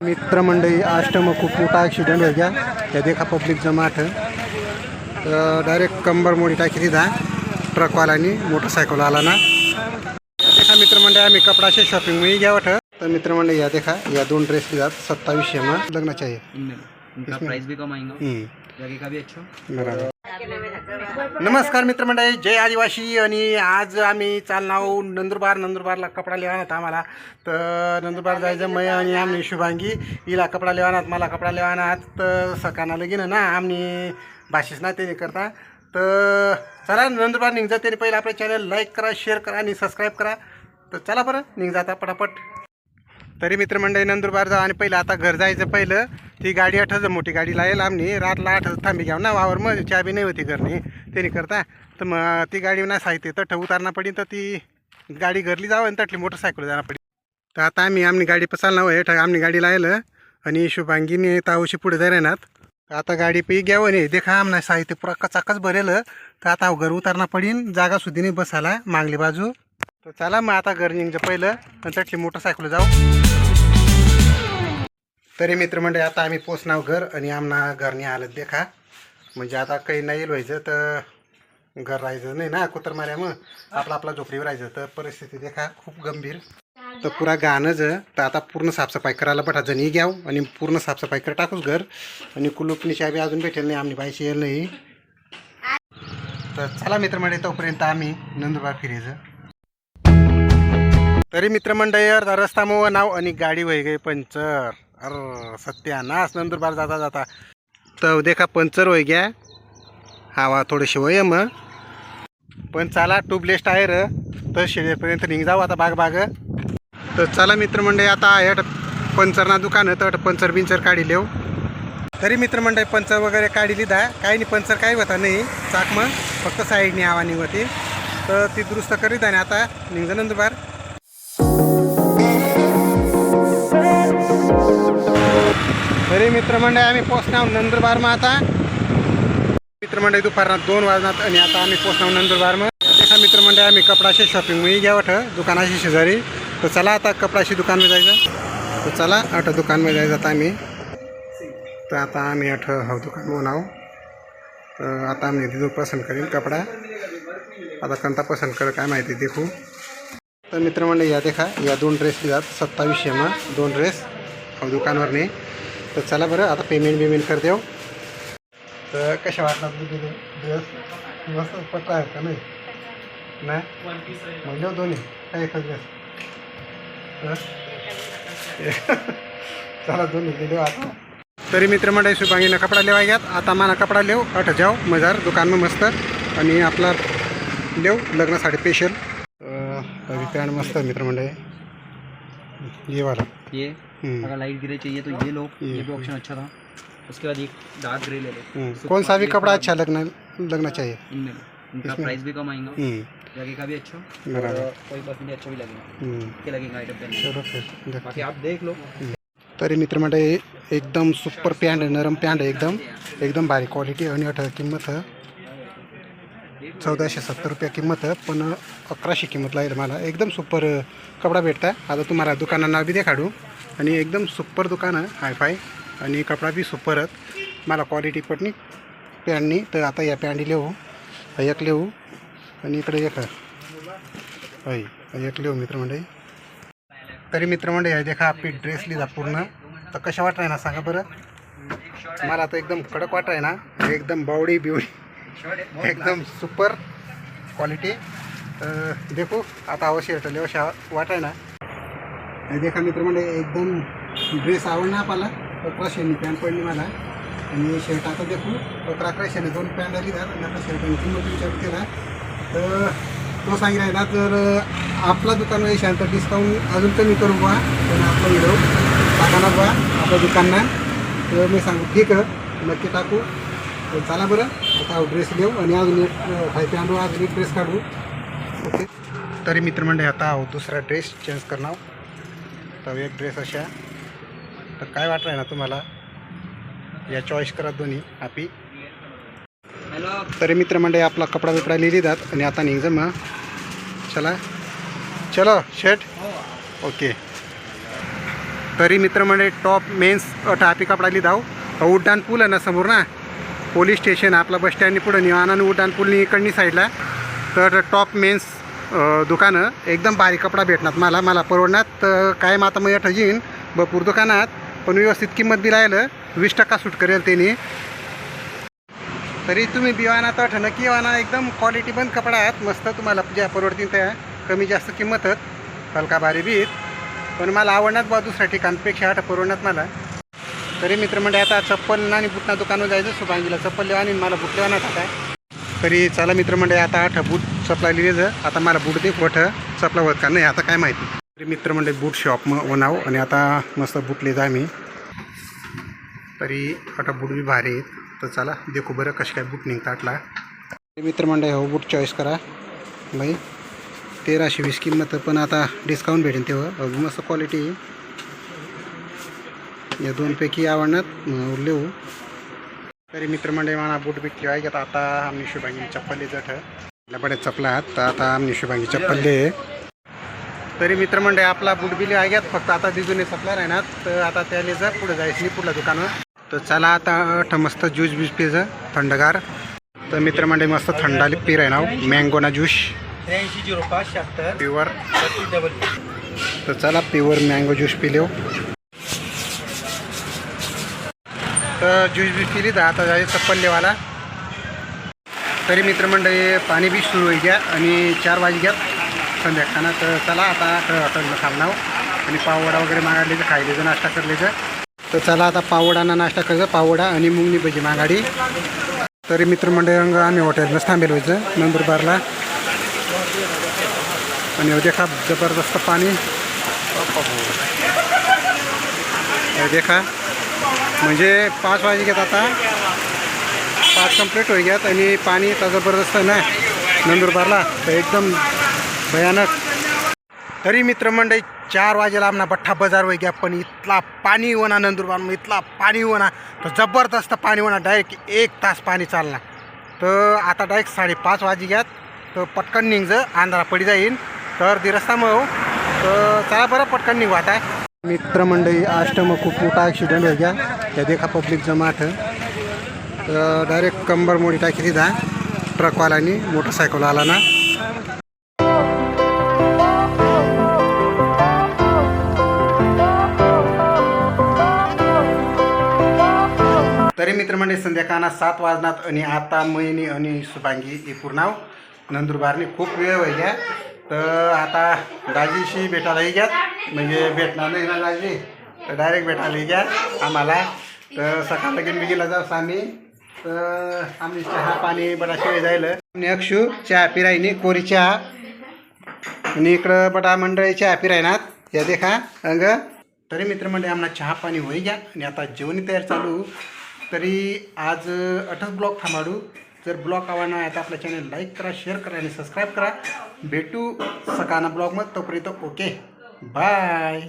मित्रमंडळी आष्टम खूप मोठा ॲक्सिडेंट हो गया त्या देखा पब्लिक जमा ठ डायरेक्ट कंबर मोडी टाकी दिधा ट्रकवाल्यानी मोटरसायकल आला ना. देखा मित्रमंडळी आम्ही कपडाचे शॉपिंग मी घ्यावं ठ तर मित्रमंडळी या देखा या दोन ड्रेस दिधात सत्तावीसशे मग लग्नाचे आहे इनमें इनका इसमें? प्राइस भी कम आएगा. हम्म, जगह का भी अच्छा. बरोबर. नमस्कार मित्रमंडळी जय आदिवासी आणि आज आम्ही चालणार नंदुरबार. नंदुरबारला कपडा लिवानात आम्हाला. तर नंदुरबार जायचं मय आणि आम्ही शुभांगी. हिला कपडा लेवानात मला कपडा लेवानात. तर सकाळना लगीन ना आम्ही भाषेच ना ते करता. तर चला नंदुरबार निघजा तरी पहिले आपलं चॅनल लाईक करा शेअर करा आणि सबस्क्राईब करा. तर चला बरं निघजा आता पटापट. तरी मित्रमंडळी नंदुरबार जाऊ आणि पहिलं आता घर जायचं पहिलं. ती गाडी आठच मोठी गाडी लायल आम्ही. रातला आठ थांबी घ्याव ना वावर मग चाबी नाही होती घरनी. त्याने करता. तर मग ती गाडी ना साहित्य तर उतारणा पडी तर ती गाडी घरली जावं आणि तटली मोटरसायकल जाणं पडी तर आता आम्ही आमनी गाडी पसाल ना हेठ आमनी गाडी लायलं. आणि शुभांगीने तावशी पुढे जाय राहणार तर आता गाडी पी घ्यावं नाही. देखा आमना साहित्य पुरा कचाकच भरेलं. तर आता घर उतारणा पडीन जागा सुद्धी नाही बसायला मागली बाजू. तर चला मग आता घर निघचं पहिलं नंतरची मोटरसायकल जाऊ. तरी मित्रमंडळी आता आम्ही पोचणार घर आणि आमना घरनी आलं देखा. म्हणजे आता काही नाही व्हायचं तर घर राहायचं नाही ना कुतर माऱ्या मग. आपलं आपला झोपडीवर राहायचं तर परिस्थिती देखा खूप गंभीर. तर पुरा गाणंच तर आता पूर्ण साफसफाई करायला बटा जणी घ्याव आणि पूर्ण साफसफाई कर टाकूच घर. आणि कुलूपनी चाबी अजून भेटेल नाही आम्ही बाईशी येईल नाही. तर चला मित्रमंडळी तोपर्यंत आम्ही नंदुरबार फिरायचं. तरी मित्रमंडळी अर्धा रस्ता मग नाव आणि गाडी वय गई पंचर. अर सत्यानाश नंदुरबार जाता जाता. तर देखा पंचर होय ग्या. हवा थोडीशी वय मग पण चला ट्यूबलेस टायर तर शेळेपर्यंत निघ जाऊ आता बाग बाग. तर चला मित्रमंडळी आता या पंचरना दुकान तर पंचर बिंचर काढी लेऊ तरी मित्रमंडळी पंचर वगैरे काढी लिदा. काही नाही पंचर काही होता नाही. चाक मग. फक्त साईडनी हवा निघती. तर ती दुरुस्त करीत आणि आता निघ नंदुरबार. तरी मित्रमंडळी आम्ही पोचणार नंदुरबार मग आता. मित्रमंडळी दुपारनात दोन वाजनात आणि आता आम्ही पोचणार नंदुरबार मग. एका मित्रमंडळी आम्ही कपडाशी शॉपिंग मी घ्यावं ठं दुकानाशी शेजारी. तर चला आता कपडाशी दुकानमध्ये जायचं. तर चला आठ दुकानमध्ये जायचं आता आम्ही. तर आता आम्ही आठ हा हो दुकान बनाव. तर आता आम्ही तिथून पसंत करीन कपडा. आता कोणता पसंत कर काय माहिती देखू. तर मित्रमंडळी या देखा या दोन ड्रेस दिलात सत्तावीसशे मग दोन ड्रेस हा हो दुकानवर नाही तर चला बरं आता पेमेंट बिमेंट कर देऊ हो. तर कशा वाटला तुझे ड्रेस मस्त पट्टा आहे का नाही? नाही? म्हणजे दोन्ही. काय एकच ड्रेस चला दोन्ही दिले आता. तरी मित्रमंडळी शुभांगीनं कपडा लेवा घ्यात. आता मला कपडा लेव अठ जाओ मजार दुकान मस्त. आणि आपला लेव लग्नासाठी स्पेशल अभी मस्त मित्रमंडळी. ये वाला. ये. अगर लाइट ग्रे चाहिए तो ये लो ये, भी ऑप्शन अच्छा था। उसके बाद एक डार्क ग्रे ले लो। हम्म, कौन सा भी कपड़ा अच्छा लगना लगना चाहिए? इनमें इनका प्राइस भी कम आएगा। हम्म, का भी अच्छा कोई परसेंट अच्छा भी लगेगा। हम्म. लगेगा आइटम चलो फिर बाकी आप देख लो। तरी मित्रमंडळी एकदम सुपर पॅन्ट आहे नरम पॅन्ट आहे एकदम। एकदम भारी क्वालिटी आणि अठ किंमत चौदाशे सत्तर रुपया किंमत आहे पण अकराशे किंमत लागेल मला एकदम सुपर कपडा भेटता आता तुम्हाला दुकानांना नाव बी काढू आणि एकदम सुपर दुकान आहे हायफाय. आणि कपडा बी सुपर मला क्वालिटी पटनी पॅन्टनी तर आता या पॅन्टी लिहू. एक लिहू. आणि इकडे एक. आहे एक लिहू मित्रमंडळी. तरी मित्रमंडळी हे देखा आपली ड्रेस लिहिला पूर्ण. तर कशा वाटाय ना सांगा बरं. मला तर एकदम कडक वाटाय ना. एकदम बावडी बिवडी एकदम सुपर क्वालिटी तर आता अवश्य भेटले अशा वाटाय ना. देखा देखा म्हणजे एकदम ड्रेस आवडला आपला अकराशेनी पॅन्ट पडली मला. आणि शर्ट आता देखू अकरा अकराशेने दोन पॅन्ट आली आणि आता शर्टाने किंमत विचार केला. तर तो सांगितला तर आपला दुकान शांत डिस्काउंट अजून कमी करू बा पण आपला व्हिडिओ टाका ना बा आपल्या दुकानना. तर मी सांगू ठीक आहे. नक्की टाकू. तर चला बरं. आता ड्रेस देऊ आणि अजून एक हाय पॅन्ट अजून एक ड्रेस काढू. ओके तरी मित्रमंडळी आता आहो दुसरा ड्रेस चेंज करणार तर एक ड्रेस अशा. तर काय वाटलं ना तुम्हाला? या चॉईस करा दोन्ही आपी. तरी मित्रमंडळी आपला कपडा बिपडा लिहिली जात आणि आता निघ मग. चला. चलो शेट ओके तरी मित्रमंडळी टॉप मेन्स टापी कपडाली धाव उड्डाण पूल आहे ना समोर ना? पोलीस स्टेशन आपला बस स्टँडनी पुढं निवान आणि उड्डाण इकडनी साईडला. तर टॉप मेन्स दुकानं एकदम भारी कपडा भेटणार मला मला परवडणार काय आता मग येठं येईन भरपूर दुकानात. पण व्यवस्थित किंमत बी राहिलं. वीस टक्का सूट करेल त्यांनी. तरी तुम्ही बिवाना तर नक्की वाना एकदम क्वालिटी पण कपडा आहेत मस्त तुम्हाला ज्या परवडतील त्या. कमी जास्त किंमतच. हलका भारी बीत पण मला आवडणार बा दुसऱ्या ठिकाणपेक्षा. आठ परवडणार मला तरी मित्र म्हणजे आता चप्पल आणि बुटना दुकानावर जायचं शुभांगीला चप्पल आणि मला बुट लेवा आता तरी चला मित्र म्हणजे आता आठ बूट चपला लिहिलं आता मला बूट दे मोठं चपला वर का? नाही आता काय माहिती. तरी मित्र म्हणजे बूट शॉप मग बनाव आणि आता मस्त बूट लिहिजा आम्ही तरी आता बूट बी भारी आहेत. तर चला देखू बरं कसे काय बूट निघताटला मित्र म्हणजे हो बूट चॉईस करा. बाई तेराशे वीस किंमत पण आता डिस्काउंट भेटेल तेव्हा. मस्त क्वालिटी या दोनपैकी आवडणार लिहू. तरी मित्रमंडळी मला बूट बिकली आहे आता आता आम्ही शुभांगी चप्पल जठ. बड्याच चपला आहात. तर आता आम्ही शुभांगी चप्पल तरी मित्रमंडळी आपला बूट बिली आहे फक्त आता दिजून चपला राहणार. तर आता त्याला जा पुढे जायचं नाही पुढल्या दुकानावर. तर चला आता अठ मस्त ज्यूस ब्यूस पिज थंडगार. तर मित्रमंडळी मस्त थंड आली पी आहे नाव मँगोना ज्यूस. त्र्याऐंशी झिरो पाच शहात्तर प्युअर तर चला प्युअर मँगो ज्यूस पिलेव तर ज्यूस ब्यूस पिली तर आता जायचं चप्पल लेवाला तरी मित्रमंडळी पाणी बी सुरू होई घ्या आणि चार वाजे घ्या. संध्याकाळनं तर चला आता हॉटेलला थांबणार आणि पावडा वगैरे मागायला तर नाश्ता करलेचं तर चला आता पावडाना नाश्ता करायचं पावडा आणि मुंगनी भजी मागाडी तरी मित्रमंडळी रंग आम्ही हॉटेलनंच थांबेल व्हायचं नंदुरबारला. आणि हो देखा जबरदस्त पाणी. देखा म्हणजे पाच वाजे घेत आता पाच कंप्लीट होई घ्यात आणि पाणी तर जबरदस्त नाही. ना नंदुरबारला तर एकदम भयानक. तरी मित्रमंडळी चार वाजेला आमना बठ्ठा बाजार होई घ्या पण इथला पाणी होणार नंदुरबार इथला पाणी होणार तर जबरदस्त पाणी होणार डायरेक्ट एक तास पाणी चालणार. तर आता डायरेक्ट साडेपाच वाजे घ्यात तर पटकन निघ अंधारा पडी जाईन. तर दिरस्ता मग हो. तर चला बरं पटकन निघू आता. मित्रमंडळी आष्टम खूप मोठा ॲक्सिडेंट होई घ्या त्या देखा पब्लिक जमात तर डायरेक्ट कंबर मोडी टाकी दिधा ट्रकवाल्यानी मोटरसायकल आला ना. तरी मित्रमंडळी संध्याकाळना सात वाजनात आणि आता मैनी आणि सुभांगी हे पूर्ण नंदुरबारने खूप वेळ व्हायला तर आता दाजीशी भेटायलाही घ्या. म्हणजे भेटणार नाही ना दाजी? तर डायरेक्ट भेटायला घ्या आम्हाला. तर सकाळ लगीन बिगीला जास्त आम्ही. तर आम्ही चहा पाणी बराचशा वेळ जायला अक्षू चहा पिरायनी कोरी चहा. आणि इकडं बटा मंडळी चहा पिरायनात. या देखा अंग तरी मित्रमंडळी आम्हाला चहा पाणी होई घ्या. आणि आता जेवणी तयार चालू. तरी आज अठच ब्लॉक थांबाडू. जर ब्लॉग आवडणार आहे तर आपल्या चॅनल लाईक करा शेअर करा आणि सबस्क्राईब करा. भेटू सकाना ब्लॉगमध्ये तोपर्यंत ओके बाय